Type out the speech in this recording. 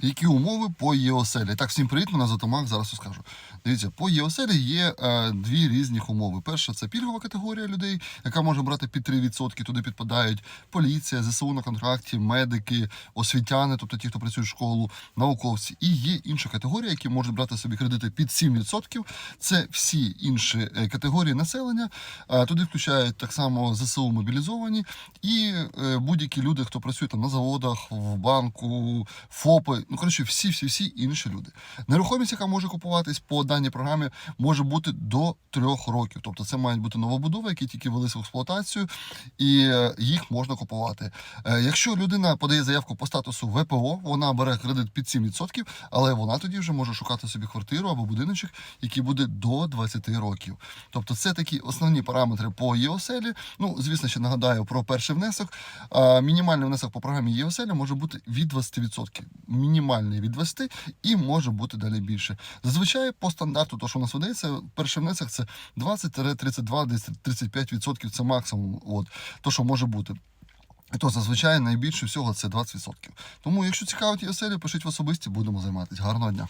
Які умови по ЄОСЕЛі? Так, всім привіт, мене звати Мак, зараз розкажу. Дивіться, по ЄОСЕЛі є е, дві різні умови. Перша це пільгова категорія людей, яка може брати під 3%. Туди підпадають поліція, ЗСУ на контракті, медики, освітяни, тобто ті, хто працює в школу, науковці. І є інша категорія, які можуть брати собі кредити під 7%. Це всі інші е, категорії населення. Е, Туди включають так само ЗСУ мобілізовані і е, будь-які люди, хто працює там на заводах, в банку, ФОПи. Ну коротше, всі, всі, всі інші люди. Нерухомість, яка може купуватись по даній програмі, може бути до трьох років. Тобто це мають бути новобудови, які тільки велися в експлуатацію, і е, їх можна купувати. Е, Якщо людина подає заявку по статусу ВПО, вона бере кредит під 7%, але вона тоді вже може шукати собі квартиру або будиночок, який буде до 20 років. Тобто це такі основні параметри по ЄОСЕЛі. Ну, звісно, ще нагадаю про перший внесок. Мінімальний внесок по програмі ЄОСЕЛі може бути від 20%. Мінімальний відвести, і може бути далі більше. Зазвичай по стандарту, то що у нас видається, перший внесок це 20-32, десь 35% це максимум. От, то, що може бути. І то зазвичай найбільше всього це 20%. Тому, якщо цікавить ЄСЕЛі, пишіть в особисті, будемо займатися. Гарного дня.